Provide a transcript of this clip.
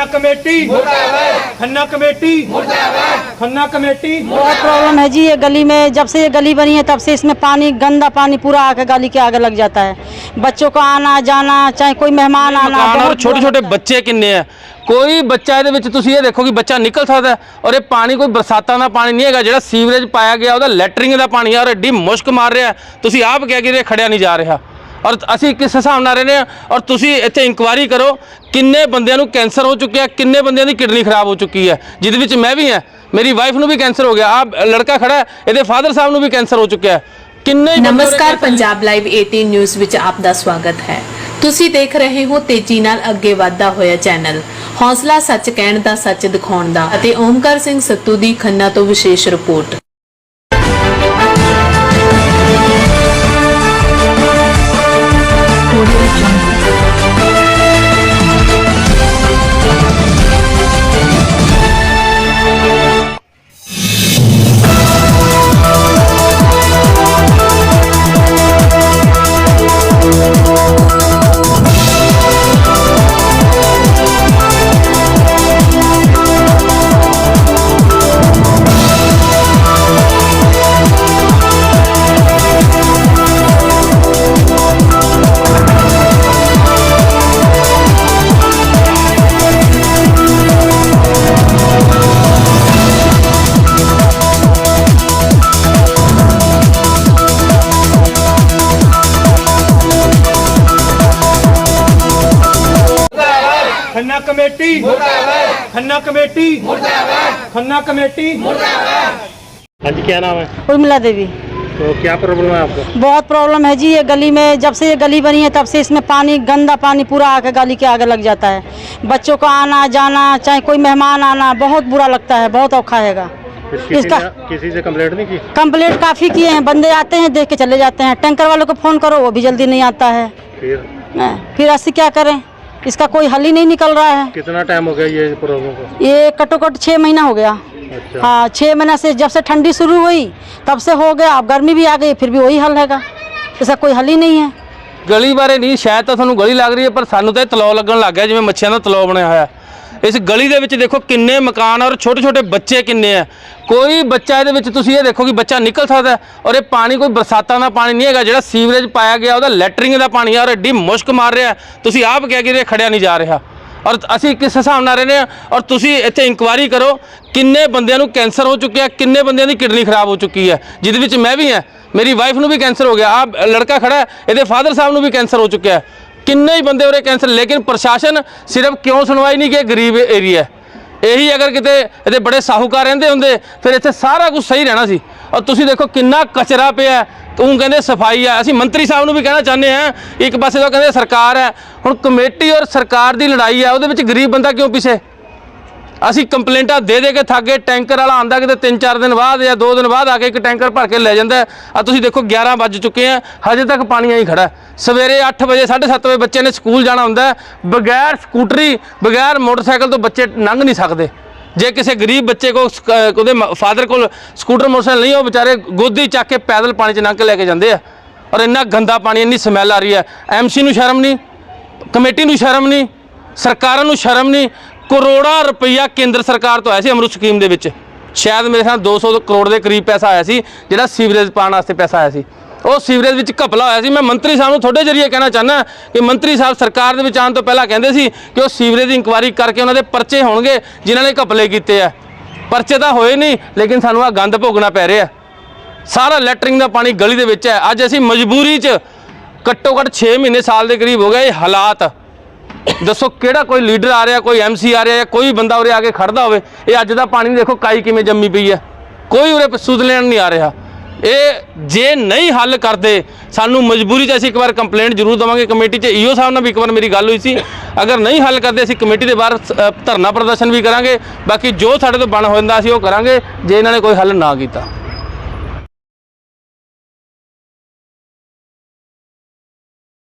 Khanna committee ਮੁਰਦਾਬਾਦ Khanna committee ਮੁਰਦਾਬਾਦ Khanna committee बहुत प्रॉब्लम है जी ये गली में जब से ये गली बनी है तब से इसमें पानी गंदा पानी पूरा आकर गली के आगे लग जाता है बच्चों का आना जाना चाहे कोई मेहमान आना ਮਕਾਨ ਔਰ बहुत ਛੋਟੇ बुरा ਛੋਟੇ लगता है। ਬੱਚੇ ਕਿੰਨੇ ਆ ਕੋਈ ਬੱਚਾ ਇਹਦੇ ਵਿੱਚ ਤੁਸੀਂ ਇਹ ਦੇਖੋ ਕਿ ਬੱਚਾ ਨਿਕਲ ਸਕਦਾ ਹੈ ਔਰ ਇਹ ਪਾਣੀ ਕੋਈ ਬਰਸਾਤਾਂ ਦਾ ਪਾਣੀ ਨਹੀਂ ਹੈਗਾ ਜਿਹੜਾ ਸੀਵਰੇਜ ਪਾਇਆ ਗਿਆ ਉਹਦਾ ਲੈਟਰਿੰਗ ਦਾ ਪਾਣੀ ਆ ਔਰ ਐਡੀ ਮੁਸ਼ਕ ਮਾਰ ਰਿਹਾ ਹੈ। ਤੁਸੀਂ ਆਪ ਕਹਿ ਕਿ ਇਹ ਖੜਿਆ ਨਹੀਂ ਜਾ ਰਿਹਾ ਔਰ ਅਸੀਂ ਕਿਸ ਹਿਸਾਬ ਨਾਲ ਰਹਿੰਦੇ ਆ ਔਰ ਤੁਸੀਂ ਇੱਥੇ ਇਨਕੁਆਇਰੀ ਕਰੋ ਕਿੰਨੇ ਬੰਦਿਆਂ ਨੂੰ ਕੈਂਸਰ ਹੋ ਚੁੱਕਿਆ ਕਿੰਨੇ ਬੰਦਿਆਂ ਦੀ ਕਿਡਨੀ ਖਰਾਬ ਹੋ ਚੁੱਕੀ ਹੈ? ਜਿਹਦੇ ਵਿੱਚ ਮੈਂ ਵੀ ਹਾਂ ਮੇਰੀ ਵਾਈਫ ਨੂੰ ਵੀ ਕੈਂਸਰ ਹੋ ਗਿਆ ਆ ਲੜਕਾ ਖੜਾ ਹੈ ਇਹਦੇ ਫਾਦਰ ਸਾਹਿਬ ਨੂੰ ਵੀ ਕੈਂਸਰ ਹੋ ਚੁੱਕਿਆ ਹੈ। ਕਿੰਨੇ ਨਮਸਕਾਰ ਪੰਜਾਬ ਲਾਈਵ 18 ਨਿਊਜ਼ ਵਿੱਚ ਆਪ ਦਾ ਸਵਾਗਤ ਹੈ। ਤੁਸੀਂ ਦੇਖ ਰਹੇ ਹੋ ਤੇਜ਼ੀ ਨਾਲ ਅੱਗੇ ਵਧਦਾ ਹੋਇਆ ਚੈਨਲ। ਹੌਸਲਾ ਸੱਚ ਕਹਿਣ ਦਾ ਸੱਚ ਦਿਖਾਉਣ ਦਾ ਅਤੇ ਓਮਕਾਰ ਸਿੰਘ ਸੱਤੂ ਦੀ ਖੰਨਾ ਤੋਂ ਵਿਸ਼ੇਸ਼ report. Khanna committee Khanna committee. Khanna committee. Khanna committee. हाँ जी क्या नाम है? उर्मिला देवी। तो क्या प्रॉब्लम है आपको? बहुत प्रॉब्लम है जी ये गली में जब से ये गली बनी है तब से इसमें पानी गंदा पानी पूरा आके गली के आगे लग जाता है। बच्चों का आना जाना चाहे कोई मेहमान आना बहुत बुरा लगता है बहुत औखा है किसी इसका किसी से कम्प्लेट नहीं की? कम्प्लेट काफ़ी किए हैं बंदे आते हैं देख के चले जाते हैं। टैंकर वालों को फ़ोन करो वो भी जल्दी नहीं आता है। फिर? फिर ऐसे क्या करें? इसका कोई हल ही नहीं निकल रहा है कितना टाइम हो गया ये प्रॉब्लम को ये कटो कट छः महीना हो गया अच्छा हाँ छः महीना से जब से ठंडी शुरू हुई तब से हो गया अब गर्मी भी आ गई फिर भी वही हल हैगा इसका कोई हल ही नहीं है ਗਲੀ ਬਾਰੇ ਨਹੀਂ ਸ਼ਾਇਦ ਤਾਂ ਤੁਹਾਨੂੰ ਗਲੀ ਲੱਗ ਰਹੀ ਹੈ ਪਰ ਸਾਨੂੰ ਤਾਂ ਇਹ ਤਲਾਅ ਲੱਗਣ ਲੱਗ ਗਿਆ ਜਿਵੇਂ ਮੱਛੀਆਂ ਦਾ ਤਲਾਅ ਬਣਿਆ ਹੋਇਆ ਹੈ। ਇਸ ਗਲੀ ਦੇ ਵਿੱਚ ਦੇਖੋ ਕਿੰਨੇ ਮਕਾਨ ਔਰ ਛੋਟੇ ਛੋਟੇ ਬੱਚੇ ਕਿੰਨੇ ਆ। ਕੋਈ ਬੱਚਾ ਇਹਦੇ ਵਿੱਚ ਤੁਸੀਂ ਇਹ ਦੇਖੋ ਕਿ ਬੱਚਾ ਨਿਕਲ ਸਕਦਾ ਔਰ ਇਹ ਪਾਣੀ ਕੋਈ ਬਰਸਾਤਾਂ ਦਾ ਪਾਣੀ ਨਹੀਂ ਹੈਗਾ, ਜਿਹੜਾ ਸੀਵਰੇਜ ਪਾਇਆ ਗਿਆ ਉਹਦਾ ਲੈਟਰਿੰਗ ਦਾ ਪਾਣੀ ਆ ਔਰ ਐਡੀ ਮੁਸ਼ਕ ਮਾਰ ਰਿਹਾ ਤੁਸੀਂ ਆਪ ਕਹਿ ਕੇ ਇਹ ਖੜਿਆ ਨਹੀਂ ਜਾ ਰਿਹਾ। ਔਰ ਅਸੀਂ ਕਿਸ ਹਿਸਾਬ ਨਾਲ ਰਹਿੰਦੇ ਆ ਔਰ ਤੁਸੀਂ ਇੱਥੇ ਇਨਕੁਆਇਰੀ ਕਰੋ ਕਿੰਨੇ ਬੰਦਿਆਂ ਨੂੰ ਕੈਂਸਰ ਹੋ ਚੁੱਕਿਆ, ਕਿੰਨੇ ਬੰਦਿਆਂ ਦੀ ਕਿਡਨੀ ਖਰਾਬ ਹੋ ਚੁੱਕੀ ਹੈ, ਜਿਹਦੇ ਵਿੱਚ ਮੈਂ ਵੀ ਹਾਂ। ਮੇਰੀ ਵਾਈਫ ਨੂੰ ਵੀ ਕੈਂਸਰ ਹੋ ਗਿਆ ਆ ਲੜਕਾ ਖੜਾ ਇਹਦੇ ਫਾਦਰ ਸਾਹਿਬ ਨੂੰ ਵੀ ਕੈਂਸਰ ਹੋ ਚੁੱਕਿਆ ਹੈ। ਕਿੰਨੇ ਹੀ ਬੰਦੇ ਉਰੇ ਕੈਂਸਰ ਲੇਕਿਨ ਪ੍ਰਸ਼ਾਸਨ ਸਿਰਫ ਕਿਉਂ ਸੁਣਵਾਈ ਨਹੀਂ ਕਿ ਗਰੀਬ ਏਰੀਆ ਇਹੀ ਅਗਰ ਕਿਤੇ ਇਹਦੇ ਬੜੇ ਸਾਹੂਕਾਰ ਰਹਿੰਦੇ ਹੁੰਦੇ, ਫਿਰ ਇੱਥੇ ਸਾਰਾ ਕੁਝ ਸਹੀ ਰਹਿਣਾ ਸੀ। ਔਰ ਤੁਸੀਂ ਦੇਖੋ ਕਿੰਨਾ ਕਚਰਾ ਪਿਆ ਹੈ। ਤੂੰ ਕਹਿੰਦੇ ਸਫ਼ਾਈ ਆ। ਅਸੀਂ ਮੰਤਰੀ ਸਾਹਿਬ ਨੂੰ ਵੀ ਕਹਿਣਾ ਚਾਹੁੰਦੇ ਆ ਇੱਕ ਪਾਸੇ ਤਾਂ ਕਹਿੰਦੇ ਸਰਕਾਰ ਹੈ। ਹੁਣ ਕਮੇਟੀ ਔਰ ਸਰਕਾਰ ਦੀ ਲੜਾਈ ਹੈ ਉਹਦੇ ਵਿੱਚ ਗਰੀਬ ਬੰਦਾ ਕਿਉਂ ਪਿਸੇ? ਅਸੀਂ ਕੰਪਲੇਂਟਾਂ ਦੇ ਦੇ ਕੇ ਥੱਕ ਗਏ, ਟੈਂਕਰ ਵਾਲਾ ਆਂਦਾ ਕਿਤੇ 3-4 ਦਿਨ ਬਾਅਦ ਜਾਂ 2 ਦਿਨ ਬਾਅਦ ਆ ਕੇ ਇੱਕ ਟੈਂਕਰ ਭਰ ਕੇ ਲੈ ਜਾਂਦਾ ਆ ਤੁਸੀਂ ਦੇਖੋ 11 ਵੱਜ ਚੁੱਕੇ ਆ, ਹਜੇ ਤੱਕ ਪਾਣੀ ਆਈ ਖੜਾ ਸਵੇਰੇ 8 ਵਜੇ 7:30 ਵਜੇ ਬੱਚੇ ਨੇ ਸਕੂਲ ਜਾਣਾ ਹੁੰਦਾ ਬਗੈਰ ਸਕੂਟਰੀ, ਬਗੈਰ ਮੋਟਰਸਾਈਕਲ ਤੋਂ ਬੱਚੇ ਲੰਘ ਨਹੀਂ ਸਕਦੇ। ਜੇ ਕਿਸੇ ਗਰੀਬ ਬੱਚੇ ਕੋ ਸਕ- ਅਹ, ਉਹਦੇ ਫਾਦਰ ਕੋਲ ਸਕੂਟਰ, ਮੋਟਰਸਾਈਕਲ ਨਹੀਂ, ਉਹ ਵਿਚਾਰੇ ਗੋਦੀ ਚੱਕ ਕੇ ਪੈਦਲ ਪਾਣੀ 'ਚ ਲੰਘ ਕੇ ਲੈ ਕੇ ਜਾਂਦੇ ਆ। ਔਰ ਇੰਨਾ ਗੰਦਾ ਪਾਣੀ, ਇੰਨੀ ਸਮੈਲ ਆ ਰਹੀ ਹੈ। ਐਮਸੀ ਨੂੰ ਸ਼ਰਮ ਨਹੀਂ, ਕਮੇਟੀ ਨੂੰ ਸ਼ਰਮ ਨਹੀਂ, ਸਰਕਾਰਾਂ ਨੂੰ ਸ਼ਰਮ ਨਹੀਂ ਕਰੋੜਾਂ ਰੁਪਈਆ ਕੇਂਦਰ ਸਰਕਾਰ ਤੋਂ ਆਇਆ ਸੀ ਅਮਰੁਤ ਸਕੀਮ ਦੇ ਵਿੱਚ। ਸ਼ਾਇਦ ਮੇਰੇ ਖਿਆਲ 200 ਕਰੋੜ ਦੇ ਕਰੀਬ ਪੈਸਾ ਆਇਆ ਸੀ, ਜਿਹੜਾ ਸੀਵਰੇਜ ਪਾਉਣ ਵਾਸਤੇ ਪੈਸਾ ਆਇਆ ਸੀ। ਉਹ ਸੀਵਰੇਜ ਵਿੱਚ ਘਪਲਾ ਹੋਇਆ ਸੀ। ਮੈਂ ਮੰਤਰੀ ਸਾਹਿਬ ਨੂੰ ਤੁਹਾਡੇ ਜਰੀਏ ਕਹਿਣਾ ਚਾਹੁੰਦਾ ਕਿ ਮੰਤਰੀ ਸਾਹਿਬ ਸਰਕਾਰ ਦੇ ਵਿੱਚ ਆਉਣ ਤੋਂ ਪਹਿਲਾਂ ਕਹਿੰਦੇ ਸੀ ਕਿ ਉਹ ਸੀਵਰੇਜ ਦੀ ਇਨਕੁਆਇਰੀ ਕਰਕੇ ਉਹਨਾਂ ਦੇ ਪਰਚੇ ਹੋਣਗੇ, ਜਿਨ੍ਹਾਂ ਨੇ ਘਪਲੇ ਕੀਤੇ ਆ। ਪਰਚੇ ਤਾਂ ਹੋਏ ਨਹੀਂ, ਲੇਕਿਨ ਸਾਨੂੰ ਆ ਗੰਦ ਭੋਗਣਾ ਪੈ ਰਿਹਾ। ਸਾਰਾ ਲੈਟਰਿੰਗ ਦਾ ਪਾਣੀ ਗਲੀ ਦੇ ਵਿੱਚ ਹੈ। ਅੱਜ ਅਸੀਂ ਮਜਬੂਰੀ 'ਚ ਘੱਟੋ ਘੱਟ 6 ਮਹੀਨੇ ਸਾਲ ਦੇ ਕਰੀਬ ਹੋ ਗਏ ਇਹ ਹਾਲਾਤ। ਦੱਸੋ ਕਿਹੜਾ ਕੋਈ ਲੀਡਰ ਆ ਰਿਹਾ ਕੋਈ ਐਮਸੀ ਆ ਰਿਹਾ ਜਾਂ ਕੋਈ ਬੰਦਾ ਉਰੇ ਆ ਕੇ ਖੜਦਾ ਹੋਵੇ ਇਹ ਅੱਜ ਦਾ ਪਾਣੀ ਦੇਖੋ ਕਾਈ ਕਿਵੇਂ ਜੰਮੀ ਪਈ ਹੈ। ਕੋਈ ਉਰੇ ਸੁਧ ਲੈਣ ਨਹੀਂ ਆ ਰਿਹਾ। ਇਹ ਜੇ ਨਹੀਂ ਹੱਲ ਕਰਦੇ ਸਾਨੂੰ ਮਜਬੂਰੀ 'ਚ ਅਸੀਂ ਇੱਕ ਵਾਰ ਕੰਪਲੇਂਟ ਜ਼ਰੂਰ ਦਵਾਂਗੇ। ਕਮੇਟੀ 'ਚ ਈਓ ਸਾਹਿਬ ਨਾਲ ਵੀ ਇੱਕ ਵਾਰ ਮੇਰੀ ਗੱਲ ਹੋਈ ਸੀ। ਅਗਰ ਨਹੀਂ ਹੱਲ ਕਰਦੇ ਅਸੀਂ ਕਮੇਟੀ ਦੇ ਬਾਹਰ ਅ, ਧਰਨਾ ਪ੍ਰਦਰਸ਼ਨ ਵੀ ਕਰਾਂਗੇ। ਬਾਕੀ ਜੋ ਸਾਡੇ ਤੋਂ ਬਣ ਹੁੰਦਾ ਅਸੀਂ ਉਹ ਕਰਾਂਗੇ। ਜੇ ਇਹਨਾਂ ਨੇ ਕੋਈ ਹੱਲ ਨਾ ਕੀਤਾ।